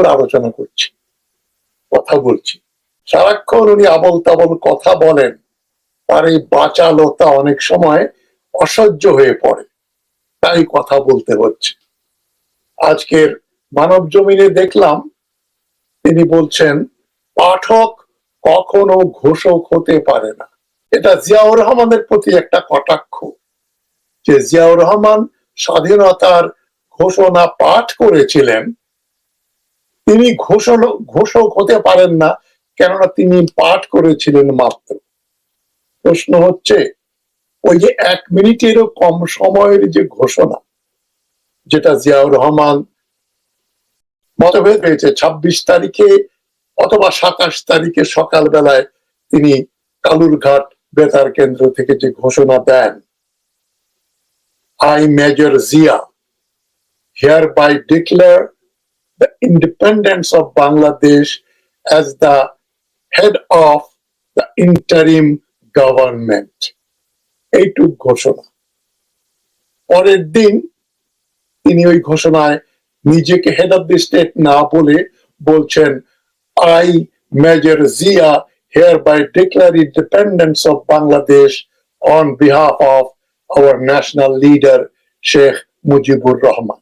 উপর আলোচনা করছি, কথা বলছি। সারাক্ষণ উনি আবল তাবল কথা বলেন, তার এই বাচালতা অনেক সময় অসহ্য হয়ে পড়ে। তাই কথা বলতে হচ্ছে। আজকের মানব জমিনে দেখলাম, তিনি বলছেন, পাঠক কখনো ঘোষক হতে পারে না। এটা জিয়াউর রহমানের প্রতি একটা কটাক্ষ, যে জিয়াউর রহমান স্বাধীনতার ঘোষণা পাঠ করেছিলেন তিনি ঘোষণা ঘোষক হতে পারেন না, কেননা তিনি পাঠ করেছিলেন মাত্র। প্রশ্ন হচ্ছে, ওই যে এক মিনিটেরও কম সময়ের যে ঘোষণা, যেটা জিয়াউর রহমান মতভেদ হয়েছে, ছাব্বিশ তারিখে অথবা সাতাশ তারিখে সকাল বেলায় তিনি কালুরঘাট বেতার কেন্দ্র থেকে যে ঘোষণা দেন I Major Zia hereby the independence of Bangladesh as the head of the interim government এইটুক ঘোষণা। পরের দিন তিনি ওই ঘোষণায় নিজেকে হেড অফ দি স্টেট না বলে বলছেন I Major Zia hereby declare independence of Bangladesh on behalf of our national leader Sheikh Mujibur Rahman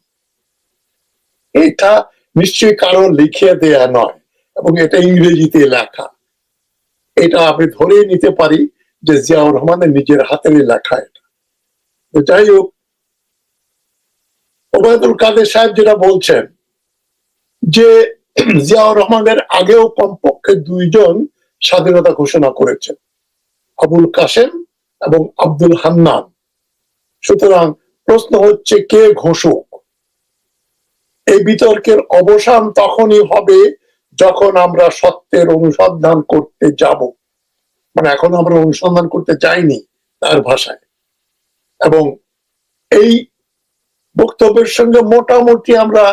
এটা নিশ্চয়ই কারও লিখে দেয়া নয়, এবং এটা ইংরেজিতে লেখা। এটা আমি ধরে নিতে পারি যে জিয়াউর রহমানের নিজের হাতেরই লেখা এটা। যাই হোক, ওবায়দুল কাদের সাহেব যেটা বলছেন যে জিয়াউর রহমানের আগেও কমপক্ষে দুইজন স্বাধীনতা ঘোষণা করেছেন, আবুল কাসেম এবং আব্দুল হান্নান। সুতরাং প্রশ্ন হচ্ছে কে ঘোষক? এই বিতর্কের অবসান তখনই হবে যখন আমরা সত্যের অনুসন্ধান করতে যাব। মানে এখন আমরা অনুসন্ধান করতে চাইনি তার ভাষায়। এবং এই বক্তব্যের সঙ্গে মোটামুটি আমরা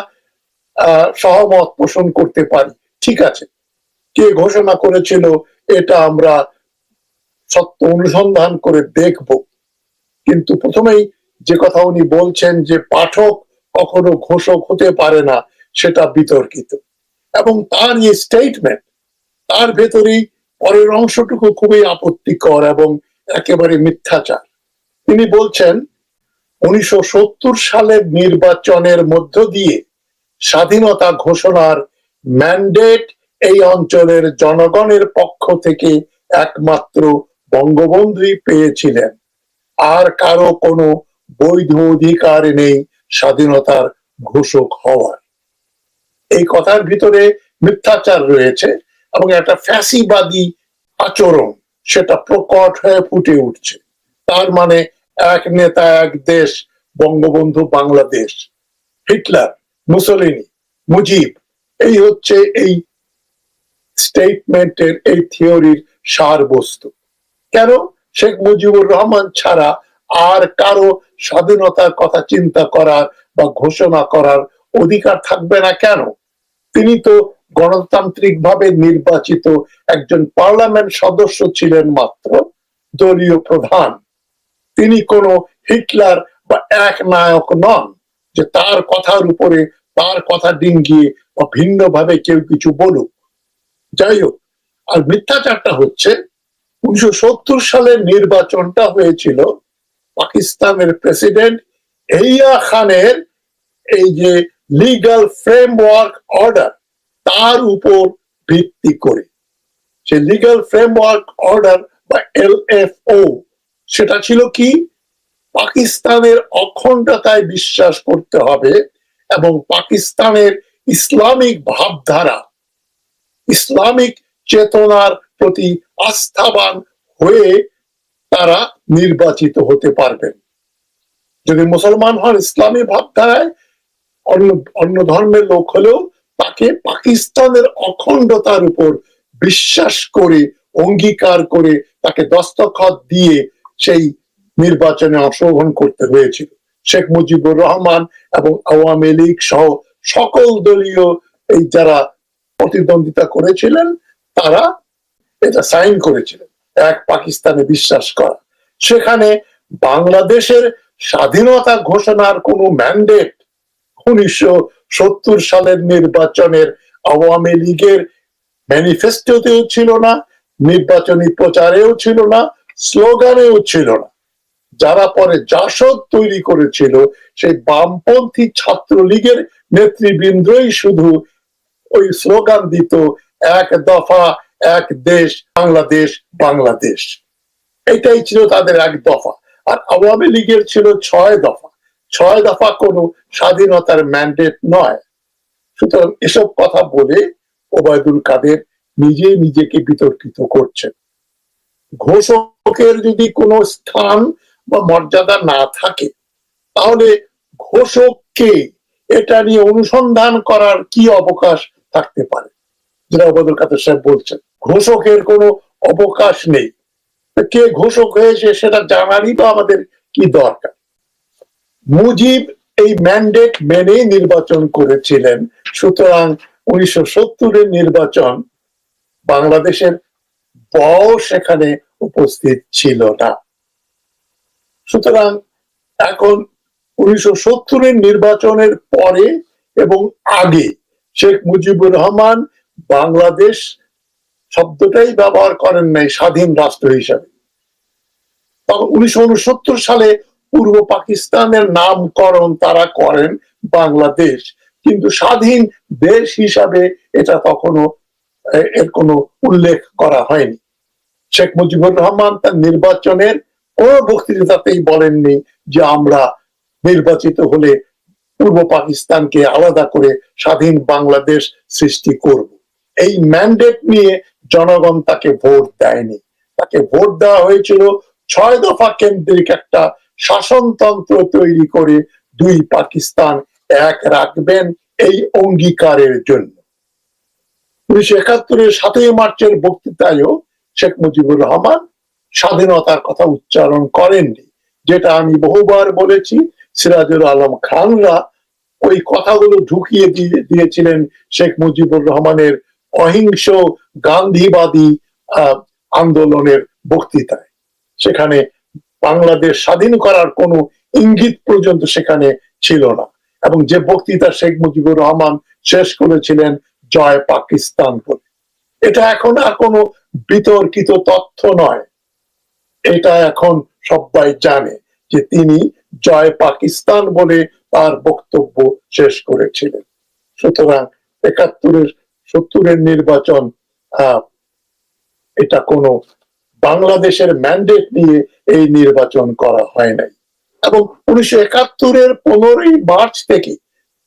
সহমত পোষণ করতে পারি। ঠিক আছে। কে ঘোষণা করেছিল এটা আমরা সত্য অনুসন্ধান করে দেখব। কিন্তু প্রথমেই যে কথা উনি বলছেন যে পাঠক কখনো ঘোষক হতে পারে না, সেটা বিতর্কিত। এবং তার যে স্টেটমেন্ট তার ভেতরেই পরের অংশটুকু খুবই আপত্তিকর এবং একেবারে মিথ্যাচার। তিনি বলছেন, উনিশশো সালের নির্বাচনের মধ্য দিয়ে স্বাধীনতা ঘোষণার ম্যান্ডেট এই অঞ্চলের জনগণের পক্ষ থেকে একমাত্র বঙ্গবন্ধুই পেয়েছিলেন। আর কারও কোনো বৈধ অধিকার নেই স্বাধীনতার ঘোষক হওয়ার। এই কথার ভিতরে মিথ্যাচার রয়েছে এবং একটা ফ্যাসিবাদী আচরণ সেটা প্রকট হয়ে ফুটে উঠছে। তার মানে এক নেতা, এক দেশ, বঙ্গবন্ধু বাংলাদেশ, হিটলার মুসলিনি মুজিব, এই হচ্ছে এই স্টেটমেন্টের এই থিওরির সার বস্তু কেন? শেখ মুজিবুর রহমান ছাড়া আর কারও স্বাধীনতার কথা চিন্তা করার বা ঘোষণা করার অধিকার থাকবে না কেন? তিনি তো গণতান্ত্রিক ভাবে নির্বাচিত একজন পার্লামেন্ট সদস্য ছিলেন মাত্র, দলীয় প্রধান। তিনি কোনো হিটলার বা এক নায়ক নন যে তার কথার উপরে তার কথা ডিঙ্গিয়ে বা ভিন্নভাবে কেউ কিছু বলুক। যাই হোক, আর মিথ্যাচারটা হচ্ছে, উনিশশো সত্তর সালের নির্বাচনটা হয়েছিল পাকিস্তানের প্রেসিডেন্ট এইয়া খানের এই যে লিগাল ফ্রেমওয়ার্ক অর্ডার তার উপর ভিত্তি করে। সে লিগাল ফ্রেমওয়ার্ক অর্ডার বা এল সেটা ছিল কি? পাকিস্তানের অখণ্ডতায় বিশ্বাস করতে হবে এবং পাকিস্তানের ইসলামিক ভাবধারা, ইসলামিক চেতনার প্রতি আস্থাবান হয়ে তারা নির্বাচিত হতে পারবেন। যদি মুসলমান হন, ইসলামী ভাবধারায় অন্য অন্য ধর্মের লোক হলেও তাকে পাকিস্তানের অখণ্ডতার উপর বিশ্বাস করে, অঙ্গীকার করে তাকে দস্তখত দিয়ে সেই নির্বাচনে অংশগ্রহণ করতে হয়েছিল। শেখ মুজিবুর রহমান এবং আওয়ামী লীগ সহ সকল দলীয় এই যারা প্রতিদ্বন্দ্বিতা করেছিলেন, তারা এটা সাইন করেছিলেন। এক পাকিস্তানে বিশ্বাস করা। সেখানে বাংলাদেশের স্বাধীনতা ঘোষণার কোনো ম্যান্ডেট উনিশশো সত্তর সালের নির্বাচনের আওয়ামী লীগের ম্যানিফেস্টোতেও ছিল না, নির্বাচনী প্রচারেও ছিল না, স্লোগানেও ছিল না। যারা পরে জাসদ তৈরি করেছিল, সেই বামপন্থী ছাত্রলীগের নেতৃবৃন্দই শুধু ওই স্লোগান দিত, এক দফা, এক দেশ, বাংলাদেশ বাংলাদেশ। এটাই ছিল তাদের এক দফা। আর আওয়ামী লীগের ছিল ছয় দফা। ছয় দফা কোনো স্বাধীনতার ম্যান্ডেট নয়। সুতরাং এসব কথা বলে ওবায়দুল কাদের নিজে নিজেকে বিতর্কিত করছেন। ঘোষকের যদি কোনো স্থান বা মর্যাদা না থাকে, তাহলে ঘোষককে এটা নিয়ে অনুসন্ধান করার কি অবকাশ থাকতে পারে? যেটা ওবায়দুল কাদের সাহেব বলছেন। ঘোষকের কোনো অবকাশ নেই। কে ঘোষক হয়েছে সেটা জানারই বা আমাদের কি দরকার? মুজিব এই ম্যান্ডেট মেনেই নির্বাচন করেছিলেন। সুতরাং উনিশশো সত্তরের নির্বাচন বাংলাদেশের বও সেখানে উপস্থিত ছিল না। সুতরাং এখন উনিশশো সত্তরের নির্বাচনের পরে এবং আগে শেখ মুজিবুর রহমান বাংলাদেশ শব্দটাই ব্যবহার করেন নাই স্বাধীন রাষ্ট্র হিসাবে। তখন উনিশশো উনসত্তর সালে পূর্ব পাকিস্তানের নামকরণ তারা করেন বাংলাদেশ। কিন্তু স্বাধীন দেশ হিসাবে এটা তখনো এর কোনো উল্লেখ করা হয়নি। শেখ মুজিবুর রহমান তার নির্বাচনের কোন বক্তৃতাতেই বলেননি যে আমরা নির্বাচিত হলে পূর্ব পাকিস্তানকে আলাদা করে স্বাধীন বাংলাদেশ সৃষ্টি করব। এই ম্যান্ডেট নিয়ে জনগণ তাকে ভোট দেয়নি। তাকে ভোট দেওয়া হয়েছিল ছয় দফা কেন্দ্রিক একটা শাসনতন্ত্র তৈরি করে দুই পাকিস্তান এক রাখবেন এই অঙ্গীকারের জন্য। উনিশশো একাত্তরের সাতই মার্চের বক্তৃতায়ও শেখ মুজিবুর রহমান স্বাধীনতার কথা উচ্চারণ করেননি, যেটা আমি বহুবার বলেছি, সিরাজুল আলম খানরা ওই কথাগুলো ঢুকিয়ে দিয়ে দিয়েছিলেন শেখ মুজিবুর রহমানের অহিংস গান্ধীবাদী আন্দোলনের বক্তৃতায়। সেখানে বাংলাদেশ স্বাধীন করার কোনো ইঙ্গিত পর্যন্ত সেখানে ছিল না। এবং যে বক্তৃতা শেখ মুজিবুর রহমান শেষ করেছিলেন, জয় পাকিস্তান বলে। এটা এখন আর কোনো বিতর্কিত তথ্য নয়। এটা এখন সবাই জানে যে তিনি জয় পাকিস্তান বলে তার বক্তব্য শেষ করেছিলেন। সুতরাং একাত্তরের সত্তরের নির্বাচন এটা কোনো বাংলাদেশের ম্যান্ডেট নিয়ে এই নির্বাচন করা হয় নাই। এবং উনিশশো একাত্তরের পনেরোই মার্চ থেকে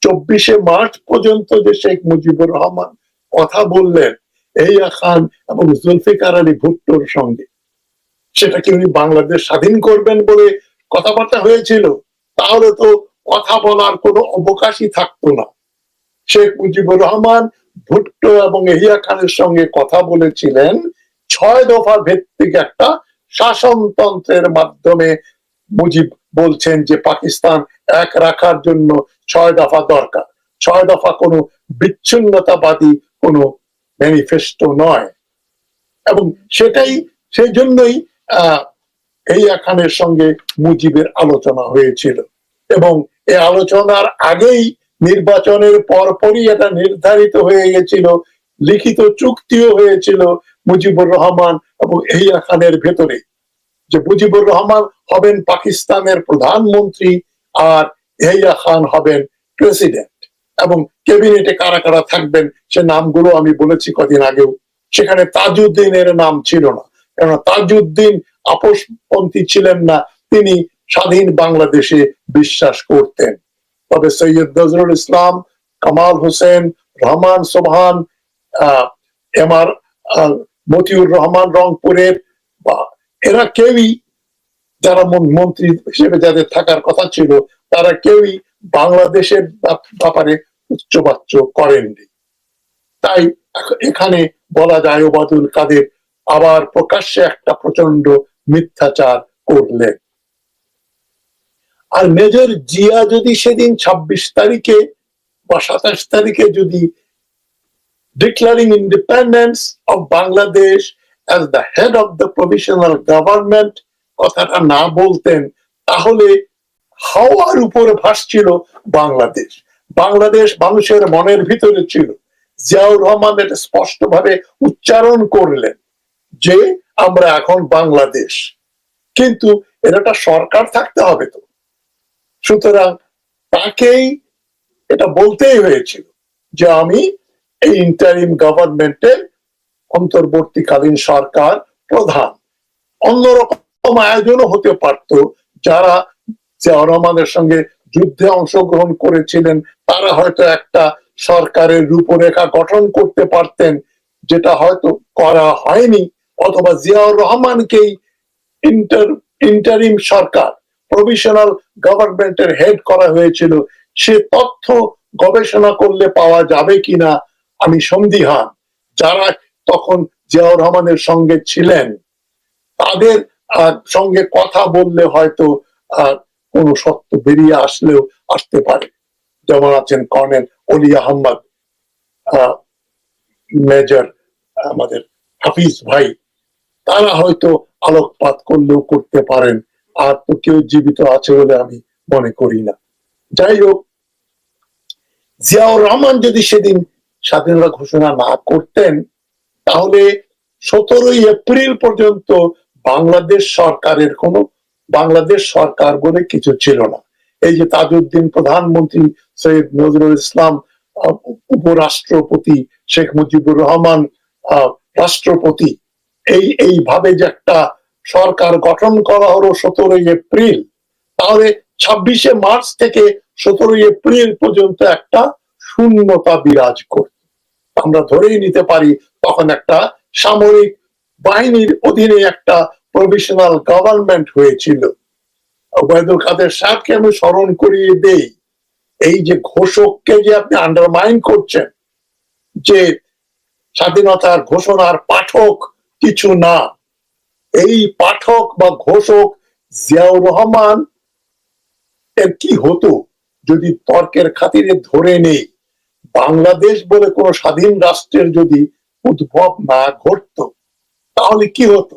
চব্বিশে মার্চ পর্যন্ত যে শেখ মুজিবুর রহমান কথা বললেন এইয়া খান এবং জুলফিকার আলী ভুট্টোর সঙ্গে, সেটা কি উনি বাংলাদেশ স্বাধীন করবেন বলে কথাবার্তা হয়েছিল? তাহলে তো কথা বলার কোনো অবকাশই থাকতো না। শেখ মুজিবুর রহমান ভুট্টো এবং এহিয়া খানের সঙ্গে কথা বলেছিলেন, ছয় দফা ভিত্তিক একটা শাসনতন্ত্রের মাধ্যমে মুজিব বলছেন যে পাকিস্তান এক রাখার জন্য ছয় দফা দরকার। ছয় দফা কোনো বিচ্ছিন্নতাবাদী কোনো ম্যানিফেস্টো নয়। এবং সেটাই, সেই জন্যই এই খানের সঙ্গে মুজিবের আলোচনা হয়েছিল। এবং এই আলোচনার আগেই নির্বাচনের পরপরই এটা নির্ধারিত হয়ে গেছিল লিখিত চুক্তিও হয়েছিল মুজিবুর রহমান এবং এহিয়া খানের ভেতরে। যে মুজিবুর রহমান হবেন পাকিস্তানের প্রধানমন্ত্রী আর এহিয়া খান হবেন প্রেসিডেন্ট এবং ক্যাবিনেটে কারা কারা থাকবেন সে নামগুলো আমি বলেছি কদিন আগেও। সেখানে তাজউদ্দিনের নাম ছিল না। কেন তাজউদ্দিন আপোষপন্থী ছিলেন না, তিনি স্বাধীন বাংলাদেশে বিশ্বাস করতেন। তবে সৈয়দ নজরুল ইসলাম কামাল হোসেন রহমান সোবহান এম মতিউর রহমান রংপুরের বা এরা কেউই যারা মন- মন্ত্রী হিসেবে যাদের থাকার কথা ছিল, তারা কেউই বাংলাদেশের ব্যাপারে উচ্চবাচ্য করেননি। তাই এখানে বলা যায় ওবায়দুল কাদের আবার প্রকাশ্যে একটা প্রচণ্ড মিথ্যাচার করলেন। আর মেজর জিয়া যদি সেদিন ২৬ তারিখে বা সাতাশ তারিখে যদি declaring independence of Bangladesh as the head of the provisional government কথাটা না বলতেন, তাহলে হাওয়ার উপরে ভাসছিল বাংলাদেশ। বাংলাদেশ মানুষের মনের ভিতরে ছিল। জিয়াউর রহমান এটা স্পষ্টভাবে উচ্চারণ করলেন যে, আমরা এখন বাংলাদেশ। কিন্তু এটা সরকার থাকতে হবে তো। সুতরাং তাকেই এটা বলতেই হয়েছিল যে আমি এই ইন্টারিম গভর্নমেন্টের অন্তর্বর্তীকালীন সরকার প্রধান। অন্যরকম আয়োজনও হতে পারত, যারা রহমানের সঙ্গে যুদ্ধে অংশগ্রহণ করেছিলেন, তারা হয়তো একটা সরকারের রূপরেখা গঠন করতে পারতেন, যেটা হয়তো করা হয়নি, অথবা জিয়াউর রহমানকেই ইন্টার ইন্টারিম সরকার প্রভিশনাল গভর্নমেন্টের হেড করা হয়েছিল। সে তথ্য গবেষণা করলে পাওয়া যাবে কিনা আমি সন্দিহান। যারা তখন জিয়াউর রহমানের সঙ্গে ছিলেন তাদের সঙ্গে কথা বললে হয়তো কোনো সত্য বেরিয়ে আসলেও আসতে পারে। যেমন আছেন কর্নেল অলি আহম্মদ আহ, মেজর আমাদের হাফিজ ভাই। তারা হয়তো আলোকপাত করলেও করতে পারেন। আর কেউ জীবিত আছে বলে আমি মনে করি না। যাই হোক জিয়াউর রহমান যদি সেদিন স্বাধীনতা ঘোষণা না করতেন, তাহলে সতেরোই এপ্রিল পর্যন্ত বাংলাদেশ সরকারের কোনো, বাংলাদেশ সরকার বলে কিছু ছিল না। এই যে তাজউদ্দিন প্রধানমন্ত্রী সৈয়দ নজরুল ইসলাম উপরাষ্ট্রপতি শেখ মুজিবুর রহমান রাষ্ট্রপতি, এই, এইভাবে যে একটা সরকার গঠন করা হলো সতেরোই এপ্রিল। তাহলে ছাব্বিশে মার্চ থেকে সতেরোই এপ্রিল পর্যন্ত একটা শূন্যতা বিরাজ করত। আমরা ধরেই নিতে পারি তখন একটা সামরিক বাহিনীর অধীনে একটা প্রভিশনাল গভর্নমেন্ট হয়েছিল। ওবায়দুল কাদের সাহেবকে আমি স্মরণ করিয়ে দেই, এই যে ঘোষককে যে আপনি আন্ডারমাইন করছেন, যে স্বাধীনতার ঘোষণার পাঠক কিছু না এই পাঠক বা ঘোষক জিয়াউর রহমান এর কি হতো যদি তর্কের খাতিরে ধরে নেই? বাংলাদেশ বলে কোনো স্বাধীন রাষ্ট্রের যদি উদ্ভব না ঘটতো, তাহলে কি হতো?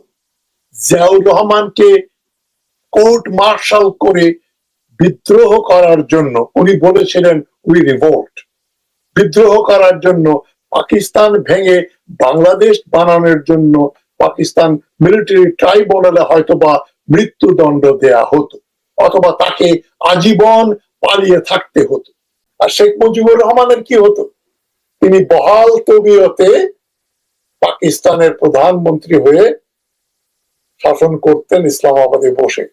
জিয়াউর রহমানকে কোর্ট মার্শাল করে বিদ্রোহ করার জন্য উনি বলেছিলেন উই রিভোল্ট বিদ্রোহ করার জন্য, পাকিস্তান ভেঙে বাংলাদেশ বানানোর জন্য পাকিস্তান মিলিটারি ট্রাইব্যুনালে হয়তো বা মৃত্যুদণ্ড দেয়া হতো, অথবা তাকে আজীবন পালিয়ে থাকতে হতো। আর শেখ মুজিবুর রহমানের কি হতো? তিনি বহাল তবিয়তে পাকিস্তানের প্রধানমন্ত্রী হয়ে শাসন করতেন ইসলামাবাদে বসে।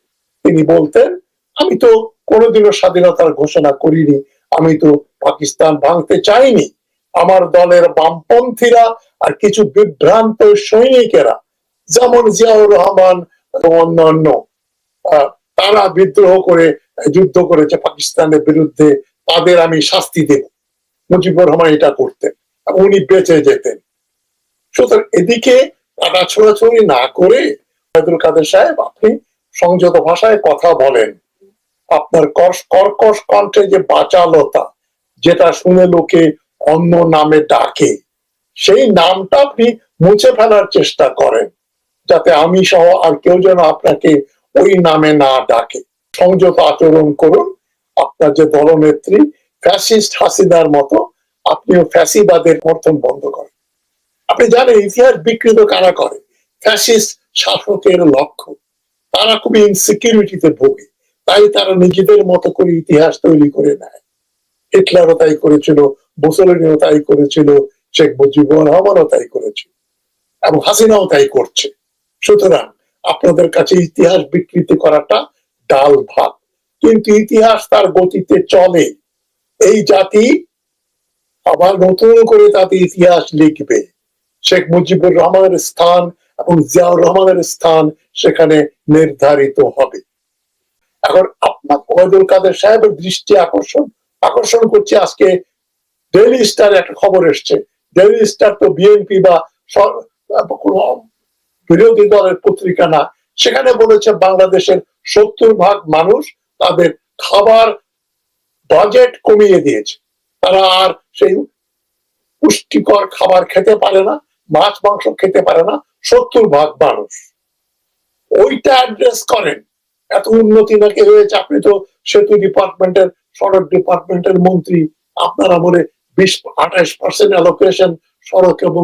তিনি বলতেন, আমি তো কোনোদিনও স্বাধীনতার ঘোষণা করিনি, আমি তো পাকিস্তান ভাঙতে চাইনি। আমার দলের বামপন্থীরা আর কিছু বিভ্রান্ত সৈনিকেরা, যেমন জিয়াউর রহমান অন্যান্য। তারা বিদ্রোহ করে, যুদ্ধ করেছে পাকিস্তানের বিরুদ্ধে, তাদের আমি শাস্তি দেব। মুজিবুর রহমান এটা করতেন উনি বেঁচে যেতেন। সুতরাং এদিকে টাকা ছোড়াছড়ি না করে, আব্দুল কাদের সাহেব, আপনি সংযত ভাষায় কথা বলেন। আপনার কর্কশ কণ্ঠে যে বাচালতা, যেটা শুনে লোকে অন্য নামে ডাকে। সেই নামটা আপনি মুছে ফেলার চেষ্টা করেন, যাতে আমি সহ আর কেউ যেন আপনাকে ওই নামে না ডাকে। সংযত আচরণ করুন। আপনার যে দলনেত্রী ফ্যাসিস্ট হাসিনার মতো, আপনিও ফ্যাসিবাদের সমর্থন বন্ধ করেন। আপনি জানেন, ইতিহাস বিকৃত কারা করে? ফ্যাসিস্ট শাসকের লক্ষ্য। তারা খুবই ইনসিকিউরিটিতে ভোগে। তাই তারা নিজেদের মতো করে ইতিহাস তৈরি করে নেয়। হিটলারও তাই করেছিল। মুসলিনও তাই করেছিল, শেখ মুজিবুর রহমানও তাই করেছিল এবং হাসিনাও তাই করছে। সুতরাং আপনাদের কাছে ইতিহাস বিকৃতি করাটা ডাল ভাত। কিন্তু ইতিহাস তার গতিতে চলে। এই জাতি আবার নতুন করে তাতে ইতিহাস লিখবে। শেখ মুজিবুর রহমানের স্থান এবং জিয়াউর রহমানের স্থান সেখানে নির্ধারিত হবে। এখন আপনার কাদের সাহেবের দৃষ্টি আকর্ষণ আকর্ষণ করছে আজকে ডেইলি স্টার একটা খবর এসছে। ডেইলি স্টার তো বিএনপি বা বিরোধী দলের পত্রিকা না। সেখানে বলেছে বাংলাদেশের সত্তর ভাগ মানুষ তাদের খাবার বাজেট কমিয়ে দিয়েছে। তারা আর সেই পুষ্টিকর খাবার খেতে পারে না, মাছ, মাংস খেতে পারে না, সত্তর ভাগ মানুষ। ওইটা অ্যাড্রেস করেন। এত উন্নতি নাকি হয়েছে? আপনি তো সেতু ডিপার্টমেন্টের সড়ক ডিপার্টমেন্টের মন্ত্রী। আপনার আমলে বিশ, আঠাশ পার্সেন্ট অ্যালোকেশন সড়ক এবং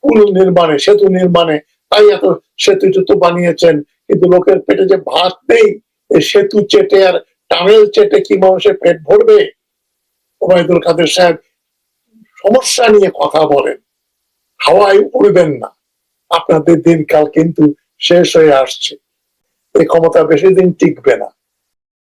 পুল নির্মাণে, সেতু নির্মাণে, তাই এত সেতু টেতু বানিয়েছেন। কিন্তু লোকের পেটে যে ভাত নেই সেতু চেটে আর টানেল চেটে কি মানুষের পেট ভরবে? ওবায়দুল কাদের সাহেব সমস্যা নিয়ে কথা বলেন। হাওয়ায় উড়বেন না। আপনাদের দিনকাল কিন্তু শেষ হয়ে আসছে। এই ক্ষমতা বেশি দিন টিকবে না।